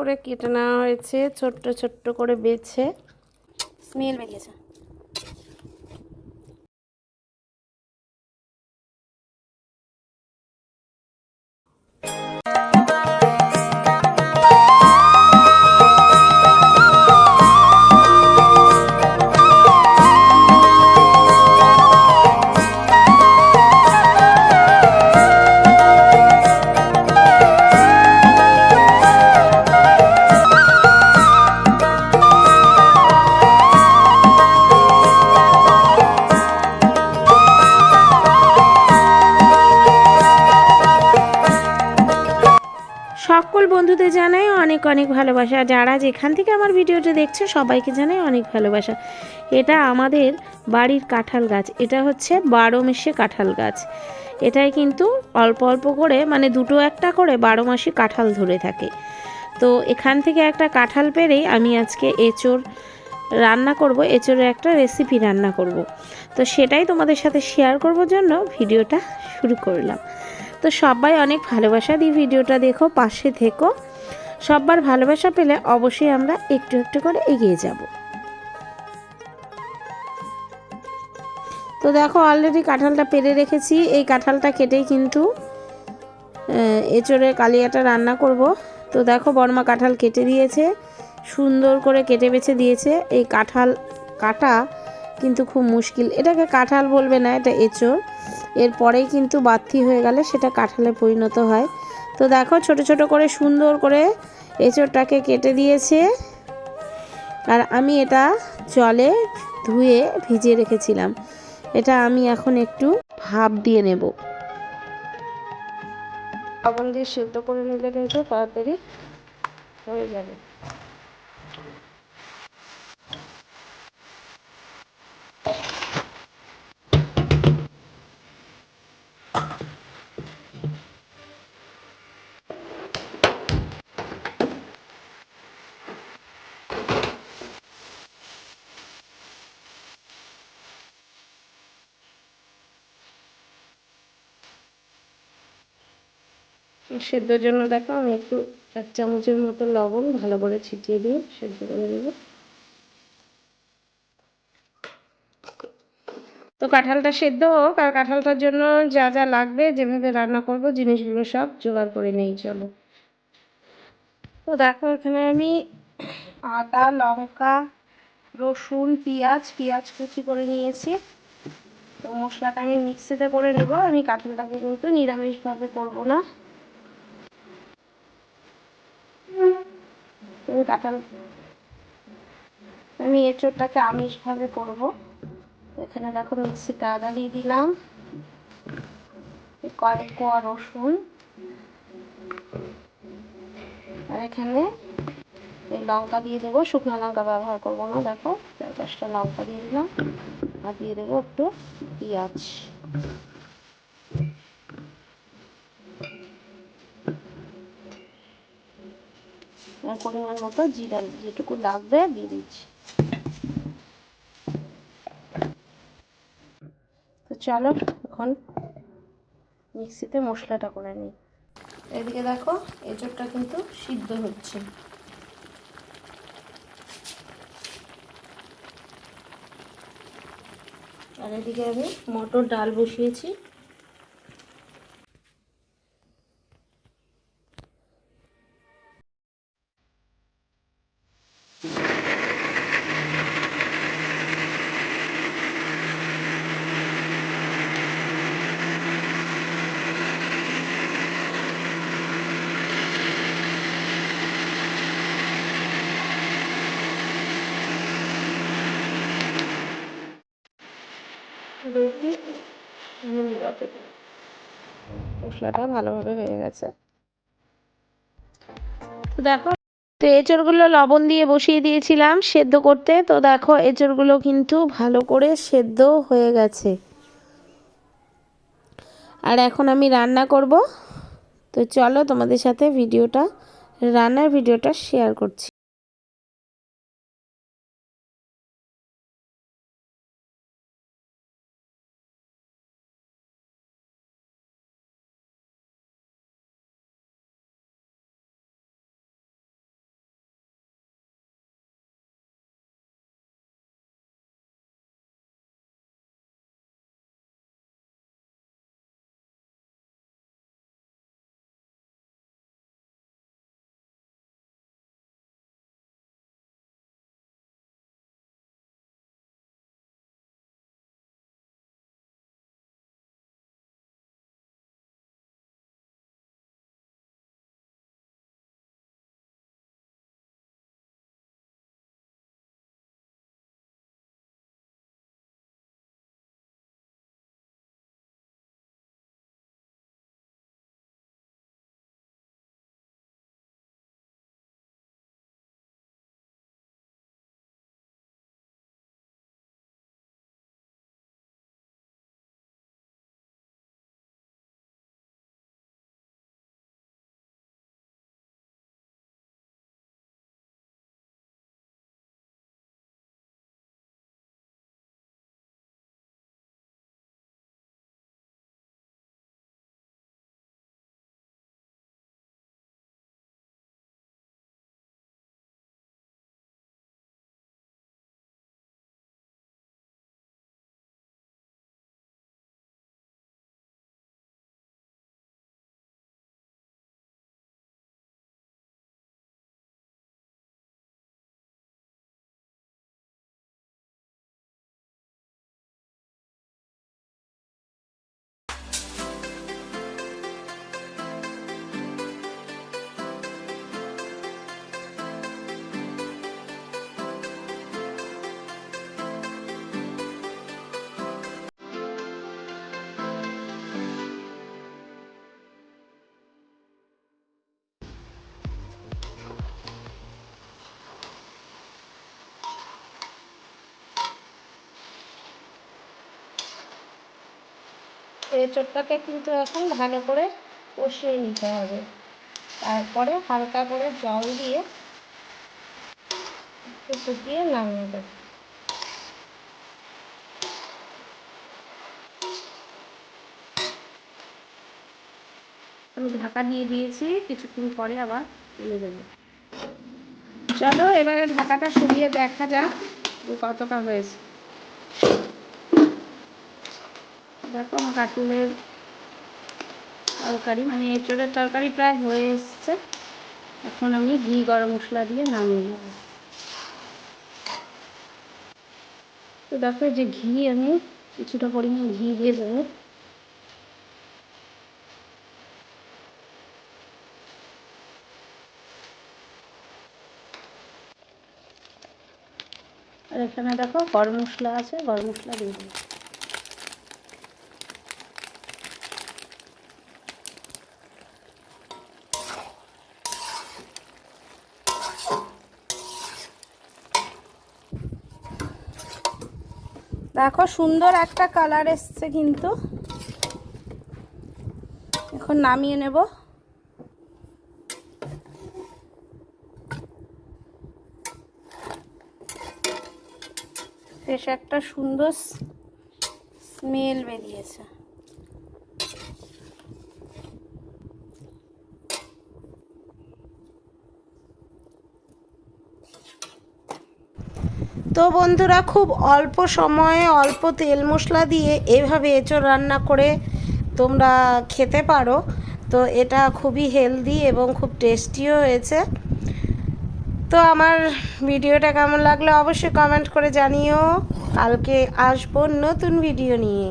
করে কেটে নেওয়া হয়েছে ছোট্ট ছোট্ট করে বেছে। স্মেল বেরিয়েছে। বন্ধুদের জানাই অনেক অনেক ভালোবাসা। যারা যেখান থেকে আমার ভিডিওটা দেখছে, সবাইকে জানাই অনেক ভালোবাসা। এটা আমাদের বাড়ির কাঁঠাল গাছ। এটা হচ্ছে বারো মেশে কাঁঠাল গাছ। এটাই কিন্তু অল্প অল্প করে মানে দুটো একটা করে বারো মাসে কাঁঠাল ধরে থাকে। তো এখান থেকে একটা কাঁঠাল পেরেই আমি আজকে এঁচোড় রান্না করব এঁচোড়ের একটা রেসিপি রান্না করব। তো সেটাই তোমাদের সাথে শেয়ার করবার জন্য ভিডিওটা শুরু করলাম। তো সবাই অনেক ভালোবাসা। দিয়ে ভিডিওটা দেখো পাশে থেকো। সবার ভালোবাসা পেলে অবশ্যই আমরা একটু একটু করে এগিয়ে যাব। তো দেখো অলরেডি কাঁঠালটা পেরে রেখেছি। এই কাঁঠালটা কেটেই কিন্তু আহ, এঁচোড়ের কালিয়াটা রান্না করব। তো দেখো বর্মা কাঁঠাল কেটে দিয়েছে। সুন্দর করে কেটে বেছে দিয়েছে। এই কাঁঠাল কাটা কিন্তু খুব মুশকিল। এটাকে কাঁঠাল বলবে না, এটা এঁচোড়। এরপরেই কিন্তু বাতি হয়ে গেলে সেটা কাঁঠালে পরিণত হয়। তো দেখো ছোট ছোট করে সুন্দর করে এঁচোড়টাকে কেটে দিয়েছে। আর আমি এটা জলে ধুয়ে ভিজিয়ে রেখেছিলাম। এটা আমি এখন একটু ভাপ দিয়ে নেব। লবণ দিয়ে সেদ্ধ করে নিলে কিন্তু তাড়াতাড়ি হয়ে যাবে। সেদ্ধর জন্য দেখো আমি একটু এক চামচের মতো লবণ ভালো করে ছিটিয়ে দিয়ে সেদ্ধ করে দেব তো কাঁঠালটা সেদ্ধ হোক আর কাঁঠালটার জন্য যা যা লাগবে, যেভাবে রান্না করব, জিনিসগুলো সব জোগাড় করে নেই, চলো। তো দেখো এখানে আমি আদা, লঙ্কা, রসুন, পেঁয়াজ পেঁয়াজ কুচি করে নিয়েছি। তো মশলাটা আমি মিক্সিতে করে নেব। আমি কাঁঠালটাকে কিন্তু নিরামিষভাবে করব না। আমি কাঁঠাল আমি এঁচোড়টাকে আমিষভাবে করব। এখানে দেখো মিক্সিতে আদা দিয়ে দিলাম। কয়েক কোয়া রসুন। আর এখানে এই লঙ্কা দিয়ে দেবো। শুকনো লঙ্কা ব্যবহার করব না, দেখো। চার পাঁচটা লঙ্কা দিয়ে দিলাম। আর দিয়ে দেবো একটু পেঁয়াজ। পরিমাণ মতো জিরা যেটুকু লাগবে দিয়ে দিচ্ছি তো চলো এখন মিক্সিতে মশলাটা করে নিই এদিকে দেখো এঁচোড়টা কিন্তু সিদ্ধ হচ্ছে আর এদিকে আমি মটর ডাল বসিয়েছি মশলাটা ভালোভাবে হয়ে গেছে। তো দেখো, তো এঁচড়গুলো লবণ দিয়ে বসিয়ে দিয়েছিলাম সেদ্ধ করতে। তো দেখো, এঁচড়গুলো কিন্তু ভালো করে সেদ্ধ হয়ে গেছে। আর এখন আমি রান্না করব। তো চলো তোমাদের সাথে ভিডিওটা, রান্নার ভিডিওটা শেয়ার করছি। এঁচোড়টাকে কিন্তু এখন ভালো করে কষিয়ে নিতে হবে। তারপরে হালকা করে জল দিয়ে একটু ফুটিয়ে নামিয়ে দেবো। আমি ঢাকা দিয়ে দিয়েছি, কিছুক্ষণ পরে আবার তুলে দেবো। চলো, এবারে ঢাকাটা সরিয়ে দেখা যাক কতটা হয়েছে। দেখো আমার কাটুলের তরকারি মানে এঁচোড়ের তরকারি প্রায় হয়ে এসছে। এখন আমি ঘি, গরম মশলা দিয়ে নামিয়ে নেব। তো দেখো যে ঘি, আমি কিছুটা পরিমাণ ঘি দিয়ে দেবো। আর এখানে দেখো, গরম মশলা আছে, গরম মশলা দিয়ে দেবো। দেখো সুন্দর একটা কালার এসছে কিন্তু। এখন নামিয়ে নেব। বেশ একটা সুন্দর স্মেল বেরিয়েছে। তো বন্ধুরা খুব অল্প সময়ে অল্প তেল মশলা দিয়ে এভাবে এঁচোড় রান্না করে তোমরা খেতে পারো। তো এটা খুবই হেলদি এবং খুব টেস্টিও হয়েছে। তো আমার ভিডিওটা কেমন লাগল অবশ্যই কমেন্ট করে জানিও। কালকে আসব নতুন ভিডিও নিয়ে।